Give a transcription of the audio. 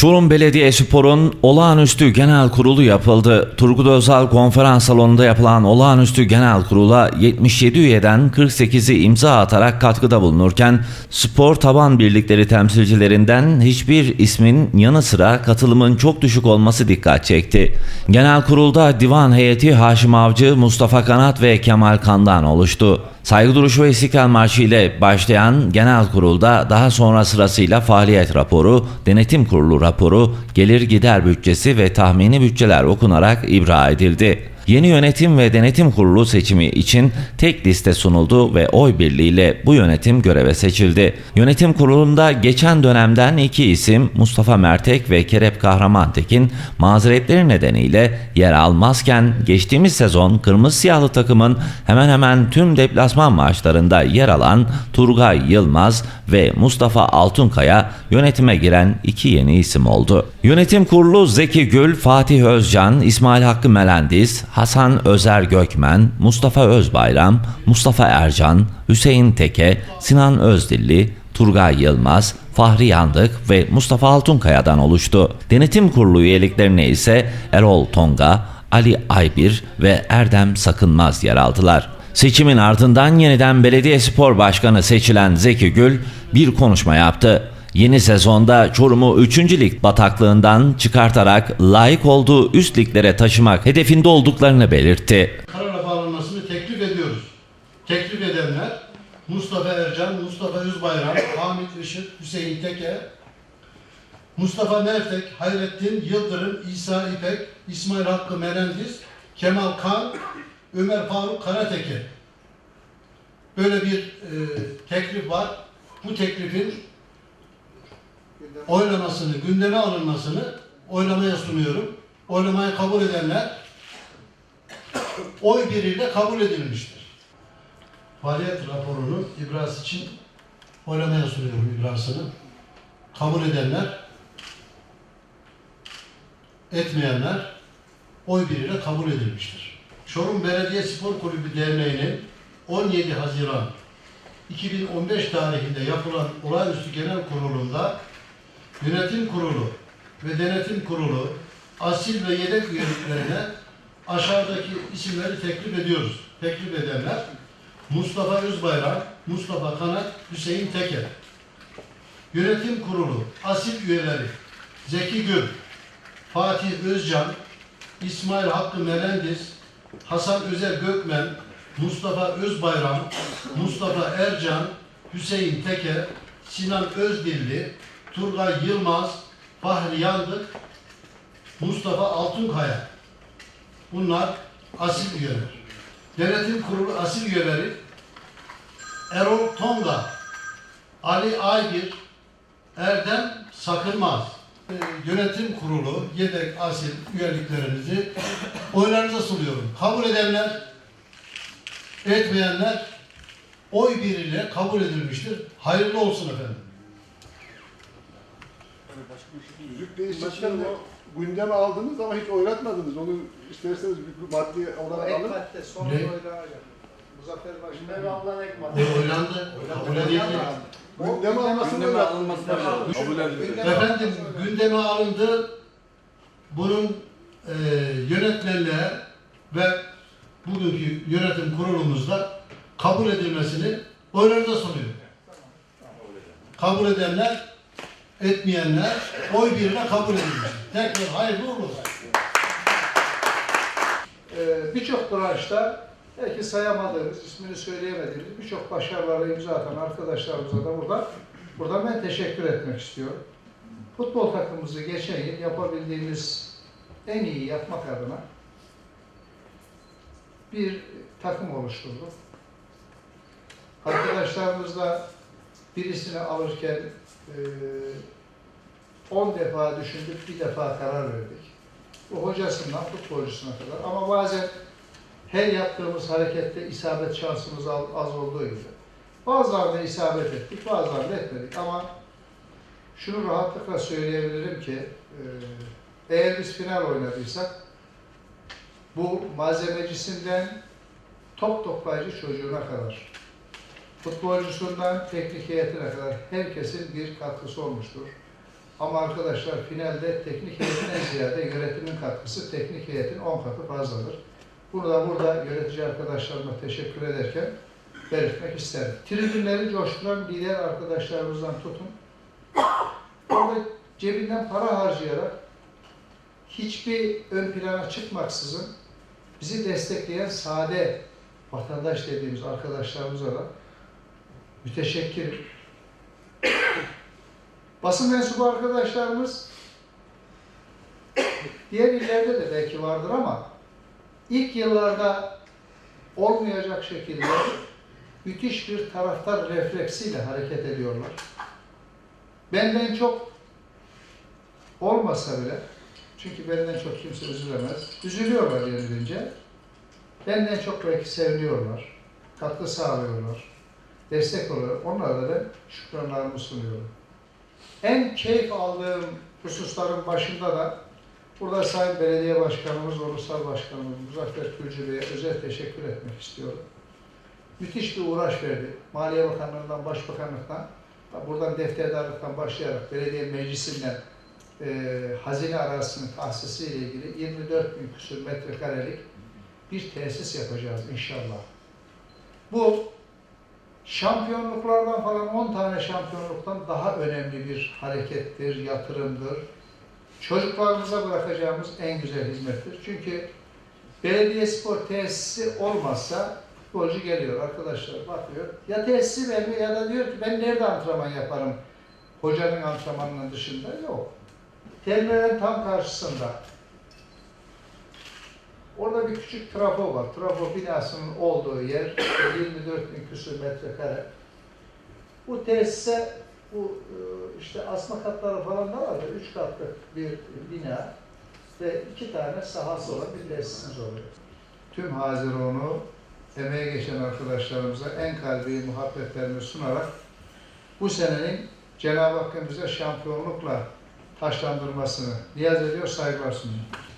Çorum Belediyespor'un olağanüstü genel kurulu yapıldı. Turgut Özal konferans salonunda yapılan olağanüstü genel kurula 77 üyeden 48'i imza atarak katkıda bulunurken spor taban birlikleri temsilcilerinden hiçbir ismin yanı sıra katılımın çok düşük olması dikkat çekti. Genel kurulda divan heyeti Haşim Avcı, Mustafa Kanat ve Kemal Kandan oluştu. Saygı duruşu ve İstiklal Marşı ile başlayan genel kurulda daha sonra sırasıyla faaliyet raporu, denetim kurulu raporu, gelir gider bütçesi ve tahmini bütçeler okunarak ibra edildi. Yeni yönetim ve denetim kurulu seçimi için tek liste sunuldu ve oy birliğiyle bu yönetim göreve seçildi. Yönetim kurulunda geçen dönemden iki isim Mustafa Mertek ve Kerep Kahramantekin mazeretleri nedeniyle yer almazken geçtiğimiz sezon kırmızı siyahlı takımın hemen hemen tüm deplasman maçlarında yer alan Turgay Yılmaz ve Mustafa Altunkaya yönetime giren iki yeni isim oldu. Yönetim kurulu Zeki Gül, Fatih Özcan, İsmail Hakkı Melendiz, Hasan Özer Gökmen, Mustafa Özbayram, Mustafa Ercan, Hüseyin Teke, Sinan Özdilli, Turgay Yılmaz, Fahri Yandık ve Mustafa Altunkaya'dan oluştu. Denetim kurulu üyeliklerine ise Erol Tonga, Ali Aybir ve Erdem Sakınmaz yer aldılar. Seçimin ardından yeniden belediye spor başkanı seçilen Zeki Gül bir konuşma yaptı. Yeni sezonda Çorum'u 3. lig bataklığından çıkartarak layık olduğu üst liglere taşımak hedefinde olduklarını belirtti. karara bağlanmasını teklif ediyoruz. Teklif edenler Mustafa Ercan, Mustafa Özbayram, Hamit Işık, Hüseyin Teke, Mustafa Mertek, Hayrettin Yıldırım, İsa İpek, İsmail Hakkı Merendiz, Kemal Kan, Ömer Faruk Karateke. Böyle bir e, teklif var. Bu teklifin oylamasını, gündeme alınmasını oylamaya sunuyorum. Oylamayı kabul edenler oy birliğiyle kabul edilmiştir. Faaliyet raporunu ibraz için oylamaya sunuyorum ibrasını. Kabul edenler, etmeyenler oy birliğiyle kabul edilmiştir. Çorum Belediye Spor Kulübü Derneği'nin 17 Haziran 2015 tarihinde yapılan olağanüstü genel kurulunda yönetim kurulu ve denetim kurulu asil ve yedek üyeliklerine aşağıdaki isimleri teklif ediyoruz. Teklif edenler Mustafa Özbayram, Mustafa Kanat, Hüseyin Teker. Yönetim kurulu asil üyeleri Zeki Gül, Fatih Özcan, İsmail Hakkı Melendiz, Hasan Özer Gökmen, Mustafa Özbayram, Mustafa Ercan, Hüseyin Teker, Sinan Özdilli, Turgay Yılmaz, Fahri Yandık, Mustafa Altunkaya. Bunlar asil üyeler. Denetim kurulu asil üyeleri Erol Tonga, Ali Aygir, Erdem Sakınmaz. Ee, Yönetim kurulu yedek asil üyeliklerinizi oylarınıza sunuyorum. Kabul edenler, etmeyenler oy birliğiyle kabul edilmiştir. Hayırlı olsun efendim. Yüzük değiştirken o gündeme aldınız ama hiç oylatmadınız. Onu isterseniz bir maddi olarak Ek alın. madde son Ne? oyla Muzaffer Başkan. Devamlı ek madde. Ne oylandı? Kabul edildi. Gündeme almasını da Efendim gündeme alındı. Bunun e, yönetmenliğe ve bugünkü yönetim kurulumuzda kabul edilmesini oylarınıza sunuyor. Kabul edenler, etmeyenler oy birine kabul edilmiş. Tekrar hayırlı uğurlu olsun. Ee, birçok branşta belki sayamadığımız, ismini söyleyemediğimiz birçok başarılara imza atan arkadaşlarımıza da burada buradan ben teşekkür etmek istiyorum. Futbol takımımızı geçen yıl yapabildiğimiz en iyi yapmak adına bir takım oluşturduk. Arkadaşlarımızla birisini alırken eee 10 defa düşündük, bir defa karar verdik. Bu hocasından futbolcusuna kadar. Ama bazen her yaptığımız harekette isabet şansımız az az olduğu gibi. Bazılarında isabet ettik, bazılarında etmedik. Ama şunu rahatlıkla söyleyebilirim ki e, eğer biz final oynadıysak bu malzemecisinden top toplayıcı çocuğuna kadar futbolcusundan teknik heyetine kadar herkesin bir katkısı olmuştur. Ama arkadaşlar finalde teknik heyetinden ziyade yönetimin katkısı teknik heyetin 10 katı fazladır. Bunu da burada yönetici arkadaşlarıma teşekkür ederken belirtmek isterim. Tribünleri coşturan lider arkadaşlarımızdan tutun. Orada cebinden para harcayarak hiçbir ön plana çıkmaksızın bizi destekleyen sade vatandaş dediğimiz arkadaşlarımıza da müteşekkirim. Basın mensubu arkadaşlarımız diğer illerde de belki vardır ama ilk yıllarda olmayacak şekilde müthiş bir taraftar refleksiyle hareket ediyorlar. Benden çok olmasa bile çünkü benden çok kimse üzülemez. Üzülüyorlar yenilince. Benden çok belki seviniyorlar. Katkı sağlıyorlar. Destek oluyor. Onlara da şükranlarımı sunuyorum. En keyif aldığım hususların başında da burada Sayın Belediye Başkanımız, Ulusal Başkanımız Muzaffer Gülcü Bey'e özel teşekkür etmek istiyorum. Müthiş bir uğraş verdi. Maliye Bakanlığı'ndan, Başbakanlıktan, buradan defterdarlıktan başlayarak belediye meclisinden e, hazine arasının tahsisiyle ilgili 24 bin küsur metrekarelik bir tesis yapacağız inşallah. Bu şampiyonluklardan falan 10 tane şampiyonluktan daha önemli bir harekettir, yatırımdır. Çocuklarımıza bırakacağımız en güzel hizmettir. Çünkü belediye spor tesisi olmazsa golcü geliyor arkadaşlar bakıyor. Ya tesisi vermiyor ya da diyor ki ben nerede antrenman yaparım hocanın antrenmanının dışında yok. Terminalin tam karşısında. Orada bir küçük trafo var. Trafo binasının olduğu yer 24 bin küsur metrekare. Bu tesise bu e, işte asma katları falan da var ya, üç katlı bir bina ve iki tane sahası olan bir tesisimiz oluyor. Tüm Haziran'ı emeğe geçen arkadaşlarımıza en kalbi muhabbetlerimi sunarak bu senenin Cenab-ı Hakk'ın bize şampiyonlukla taşlandırmasını niyaz ediyor, saygılar sunuyorum.